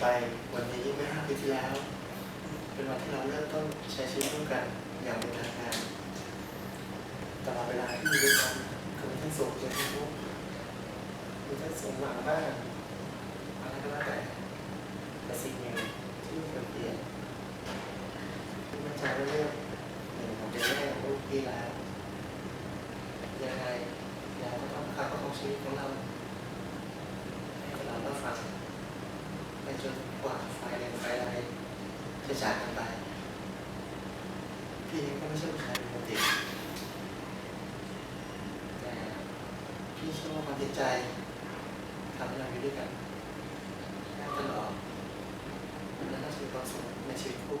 ไปวันนี้เมื่อห้าปีที่แล้ว เป็นวันที่เราเริ่มต้นใช้ชีวิตร่วมกันอย่างเป็นทางการตลอดเวลาที่อยู่ด้วยกันคือมีทั้งสุขและทั้งทุกมีทั้งสมหวังบ้างอะไรก็แล้วแต่แต่สิ่งหนึ่งที่ไม่เคยเปลี่ยนที่มั่นใจว่าเรื่องหนึ่งของเป็นแม่ของลูกพี่แล้วยังไงเราก็ต้องประคับประคองชีวิตของเรา ให้เราได้ฟังไปจนกว่าไฟแดงไฟอะไร จากกันไปพี่ก็ไม่ใช่ผู้ชายเด็กแต่พี่เชื่อว่าความจริงใจทำให้เราอยู่ด้วยกันตลอดและน่าจะมีความสุขในชีวิตคู่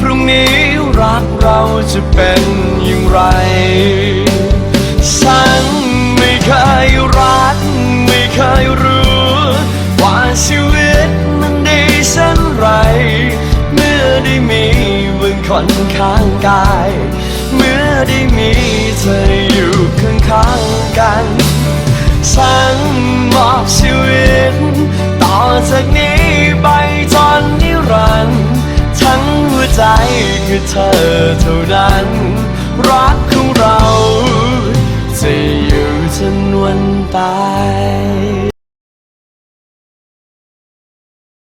พรุ่งนี้รักเราจะเป็นอย่างไร ฉันไม่เคยรัก ไม่เคยรู้ ว่าชีวิตมันดีเช่นไร เมื่อได้มีมึงคนข้างกาย เมื่อได้มีเธออยู่ข้างๆกัน ฉันมอบชีวิต ต่อจากนี้ ใจคือเธอเท่านั้น รักของเรา จะอยู่จนวันตาย